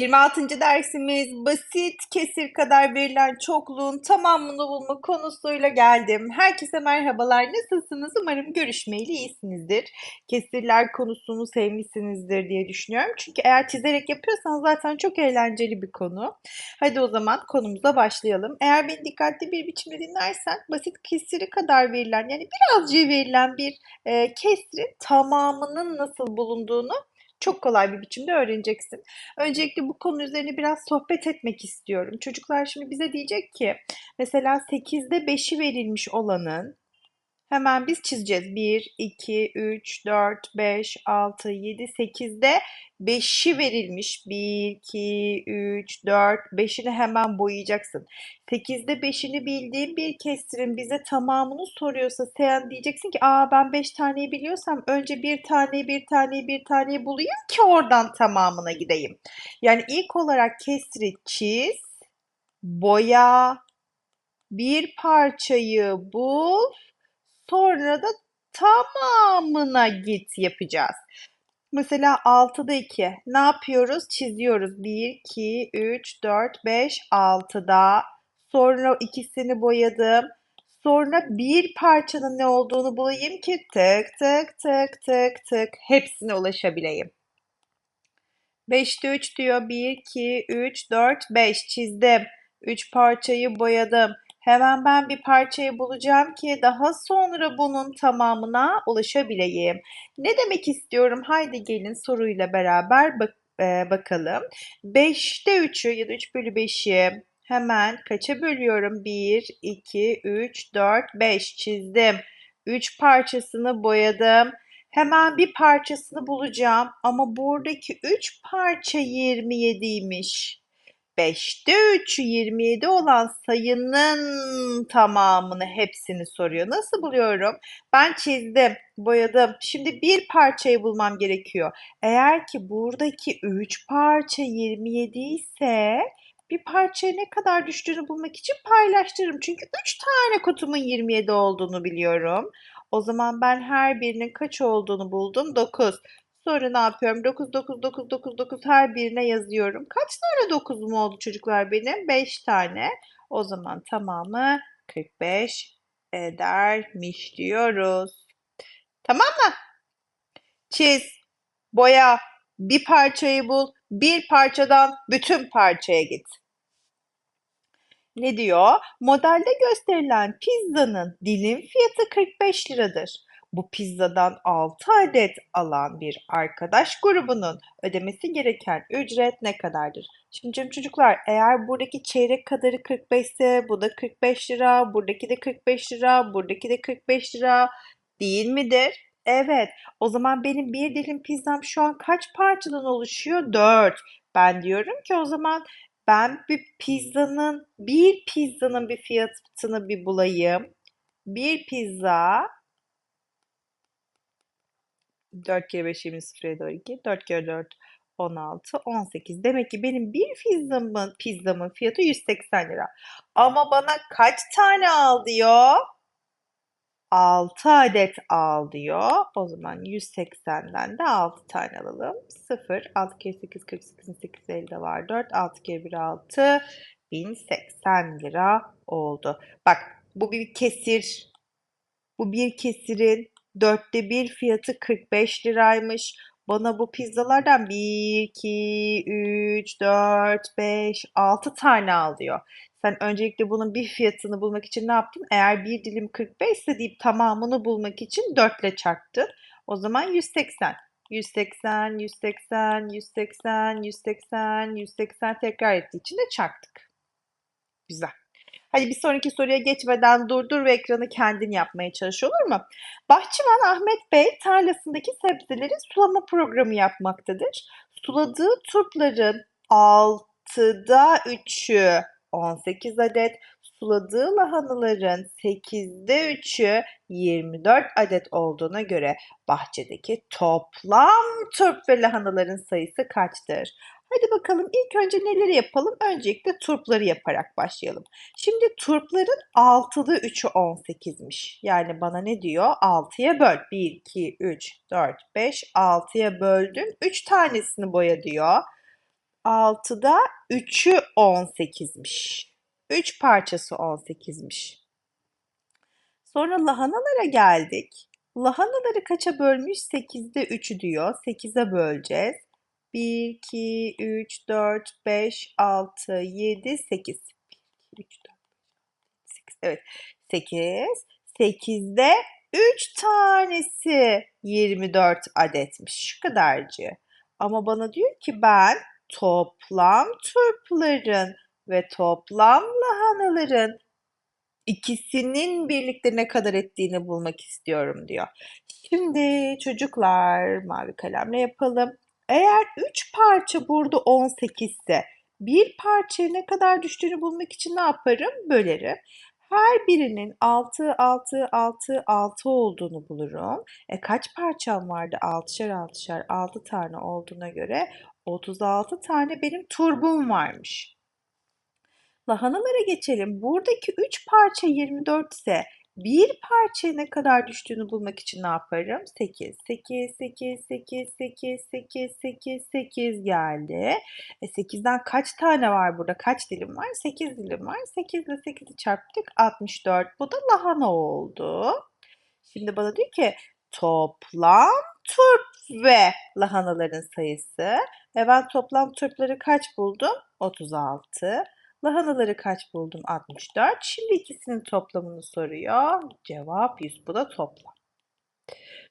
26. dersimiz basit kesir kadar verilen çokluğun tamamını bulma konusuyla geldim. Herkese merhabalar. Nasılsınız? Umarım görüşmeyeli iyisinizdir. Kesirler konusunu sevmişsinizdir diye düşünüyorum. Çünkü eğer çizerek yapıyorsanız zaten çok eğlenceli bir konu. Hadi o zaman konumuza başlayalım. Eğer beni dikkatli bir biçimde dinlersen basit kesiri kadar verilen yani birazcık verilen bir e, kesrin tamamının nasıl bulunduğunu çok kolay bir biçimde öğreneceksin. Öncelikle bu konu üzerine biraz sohbet etmek istiyorum. Çocuklar şimdi bize diyecek ki mesela 8'de 5'i verilmiş olanın Hemen biz çizeceğiz. 1, 2, 3, 4, 5, 6, 7, 8'de 5'i verilmiş. 1, 2, 3, 4, 5'ini hemen boyayacaksın. 8'de 5'ini bildiğin bir kestirin bize tamamını soruyorsa sen diyeceksin ki aa ben 5 taneyi biliyorsam önce bir taneyi bir taneyi bir taneyi bulayım ki oradan tamamına gideyim. Yani ilk olarak kestiri çiz, boya, bir parçayı bul, Sonra da tamamına git yapacağız. Mesela 6'da 2. Ne yapıyoruz? Çiziyoruz. 1, 2, 3, 4, 5, 6'da. Sonra ikisini boyadım. Sonra bir parçanın ne olduğunu bulayım ki tık tık tık tık tık hepsine ulaşabileyim. 5'te 3 diyor. 1, 2, 3, 4, 5 çizdim. 3 parçayı boyadım. Hemen ben bir parçayı bulacağım ki daha sonra bunun tamamına ulaşabileyim. Ne demek istiyorum? Haydi gelin soruyla beraber bak e, bakalım. 5'te 3'ü ya da 3 bölü 5'i hemen kaça bölüyorum? 1, 2, 3, 4, 5 çizdim. 3 parçasını boyadım. Hemen bir parçasını bulacağım ama buradaki 3 parça 27'ymiş. 5'te 3'ü 27 olan sayının tamamını hepsini soruyor. Nasıl buluyorum? Ben çizdim, boyadım. Şimdi bir parçayı bulmam gerekiyor. Eğer ki buradaki 3 parça 27 ise bir parçaya ne kadar düştüğünü bulmak için paylaştırırım. Çünkü 3 tane kutumun 27 olduğunu biliyorum. O zaman ben her birinin kaç olduğunu buldum. 9. Sonra ne yapıyorum? 9, 9, 9, 9, 9 her birine yazıyorum. Kaç tane 9'um oldu çocuklar benim? 5 tane. O zaman tamamı 45 edermiş diyoruz. Tamam mı? Çiz, boya, bir parçayı bul, bir parçadan bütün parçaya git. Ne diyor? Modelde gösterilen pizzanın dilim fiyatı 45 liradır bu pizzadan 6 adet alan bir arkadaş grubunun ödemesi gereken ücret ne kadardır? Şimdi canım çocuklar eğer buradaki çeyrek kadarı 45 ise bu da 45 lira, buradaki de 45 lira, buradaki de 45 lira değil midir? Evet. O zaman benim bir dilim pizzam şu an kaç parçadan oluşuyor? 4. Ben diyorum ki o zaman ben bir pizzanın bir pizzanın bir fiyatını bir bulayım. Bir pizza 4 kere 5 20 0'ya doğru 2. 4 kere 4 16, 18. Demek ki benim bir pizzamın, pizzamın fiyatı 180 lira. Ama bana kaç tane al diyor? 6 adet al diyor. O zaman 180'den de 6 tane alalım. 0, 6 kere 8, 48, 8 elde var 4, 6 kere 1, 6, 1080 lira oldu. Bak bu bir kesir. Bu bir kesirin Dörtte bir fiyatı 45 liraymış. Bana bu pizzalardan 1, 2, 3, 4, 5, 6 tane al diyor. Sen öncelikle bunun bir fiyatını bulmak için ne yaptın? Eğer bir dilim 45 ise deyip tamamını bulmak için 4 ile çarptın. O zaman 180. 180, 180, 180, 180, 180 tekrar ettiği için de çarptık. Güzel. Hadi bir sonraki soruya geçmeden durdur ve ekranı kendin yapmaya çalış olur mu? Bahçıvan Ahmet Bey tarlasındaki sebzeleri sulama programı yapmaktadır. Suladığı turpların 6'da 3'ü 18 adet, suladığı lahanaların 8'de 3'ü 24 adet olduğuna göre bahçedeki toplam turp ve lahanaların sayısı kaçtır? Hadi bakalım ilk önce neleri yapalım? Öncelikle turpları yaparak başlayalım. Şimdi turpların 6'da 3'ü 18'miş. Yani bana ne diyor? 6'ya böl. 1, 2, 3, 4, 5, 6'ya böldüm. 3 tanesini boya diyor. 6'da 3'ü 18'miş. 3 parçası 18'miş. Sonra lahanalara geldik. Lahanaları kaça bölmüş? 8'de 3'ü diyor. 8'e böleceğiz. 1, 2, 3, 4, 5, 6, 7, 8. 1, 2, 3, 4, 8. Evet. 8. 8'de 3 tanesi 24 adetmiş. Şu kadarcık. Ama bana diyor ki ben toplam turpların ve toplam lahanaların ikisinin birlikte ne kadar ettiğini bulmak istiyorum diyor. Şimdi çocuklar mavi kalemle yapalım. Eğer 3 parça burada 18 ise bir parçaya ne kadar düştüğünü bulmak için ne yaparım? Bölerim. Her birinin 6, 6, 6, 6 olduğunu bulurum. E kaç parçam vardı? 6'şer 6'şer 6 tane olduğuna göre 36 tane benim turbum varmış. Lahanalara geçelim. Buradaki 3 parça 24 ise bir parçaya ne kadar düştüğünü bulmak için ne yaparım? 8, 8, 8, 8, 8, 8, 8, 8 geldi. E 8'den kaç tane var burada? Kaç dilim var? 8 dilim var. 8 ile 8'i çarptık 64. Bu da lahana oldu. Şimdi bana diyor ki toplam turp ve lahanaların sayısı. E ben toplam turpları kaç buldum? 36. Lahanaları kaç buldum? 64. Şimdi ikisinin toplamını soruyor. Cevap 100. Bu da toplam.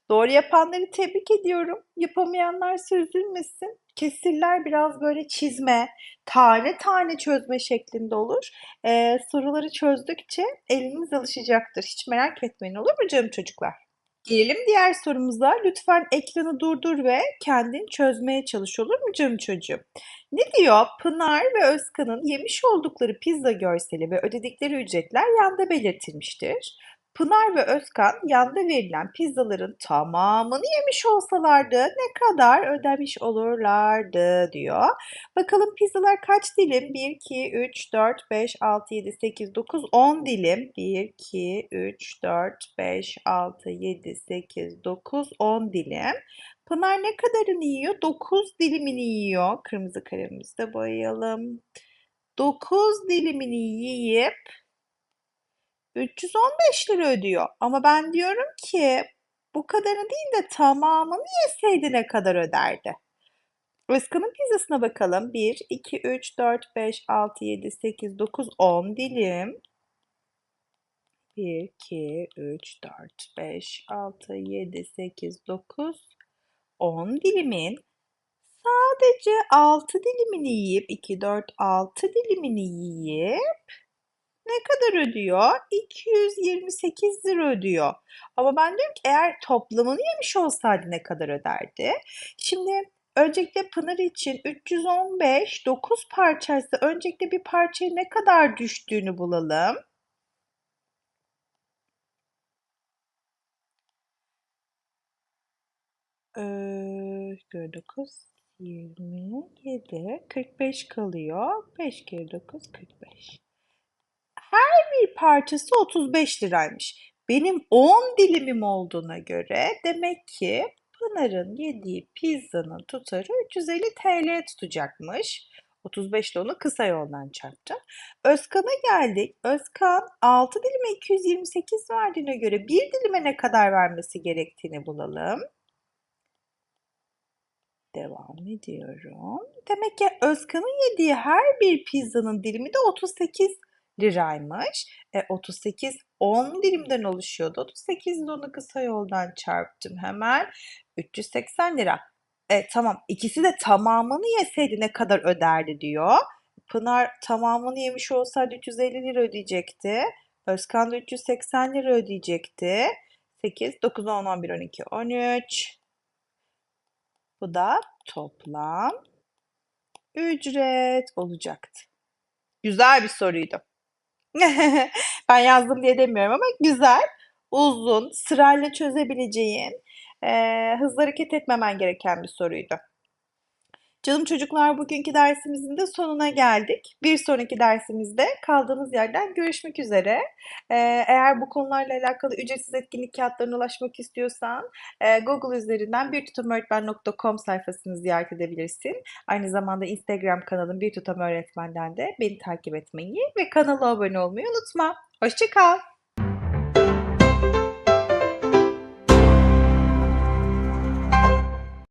Doğru yapanları tebrik ediyorum. Yapamayanlar üzülmesin. Kesirler biraz böyle çizme, tane tane çözme şeklinde olur. Ee, soruları çözdükçe eliniz alışacaktır. Hiç merak etmeyin olur mu canım çocuklar? Gelelim diğer sorumuza. Lütfen ekranı durdur ve kendin çözmeye çalış olur mu canım çocuğum? Ne diyor? Pınar ve Özkan'ın yemiş oldukları pizza görseli ve ödedikleri ücretler yanda belirtilmiştir. Pınar ve Özkan yanda verilen pizzaların tamamını yemiş olsalardı ne kadar ödemiş olurlardı diyor. Bakalım pizzalar kaç dilim? 1, 2, 3, 4, 5, 6, 7, 8, 9, 10 dilim. 1, 2, 3, 4, 5, 6, 7, 8, 9, 10 dilim. Pınar ne kadarını yiyor? 9 dilimini yiyor. Kırmızı kalemimizde boyayalım. 9 dilimini yiyip 315 lira ödüyor. Ama ben diyorum ki bu kadarını değil de tamamını yeseydi ne kadar öderdi? Özkan'ın pizzasına bakalım. 1, 2, 3, 4, 5, 6, 7, 8, 9, 10 dilim. 1, 2, 3, 4, 5, 6, 7, 8, 9, 10 dilimin sadece 6 dilimini yiyip 2, 4, 6 dilimini yiyip ne kadar ödüyor? 228 lira ödüyor. Ama ben diyorum ki eğer toplamını yemiş olsaydı ne kadar öderdi? Şimdi öncelikle Pınar için 315 9 parçaysa öncelikle bir parçaya ne kadar düştüğünü bulalım. Ee, 9, 27, 45 kalıyor. 5 kere 9, 45 bir parçası 35 liraymış. Benim 10 dilimim olduğuna göre demek ki Pınar'ın yediği pizzanın tutarı 350 TL tutacakmış. 35 ile onu kısa yoldan çarptım. Özkan'a geldik. Özkan 6 dilime 228 verdiğine göre bir dilime ne kadar vermesi gerektiğini bulalım. Devam ediyorum. Demek ki Özkan'ın yediği her bir pizzanın dilimi de 38 liraymış. E, 38 10 dilimden oluşuyordu. 38 ile onu kısa yoldan çarptım hemen. 380 lira. E, tamam ikisi de tamamını yeseydi ne kadar öderdi diyor. Pınar tamamını yemiş olsaydı 350 lira ödeyecekti. Özkan da 380 lira ödeyecekti. 8, 9, 10, 11, 12, 13. Bu da toplam ücret olacaktı. Güzel bir soruydu. Ben yazdım diye demiyorum ama güzel, uzun, sırayla çözebileceğin, eee, hızlı hareket etmemen gereken bir soruydu. Canım çocuklar bugünkü dersimizin de sonuna geldik. Bir sonraki dersimizde kaldığımız yerden görüşmek üzere. Ee, eğer bu konularla alakalı ücretsiz etkinlik kağıtlarına ulaşmak istiyorsan e, Google üzerinden birtutamöğretmen.com sayfasını ziyaret edebilirsin. Aynı zamanda Instagram kanalım Bir Tutam Öğretmen'den de beni takip etmeyi ve kanala abone olmayı unutma. Hoşça kal.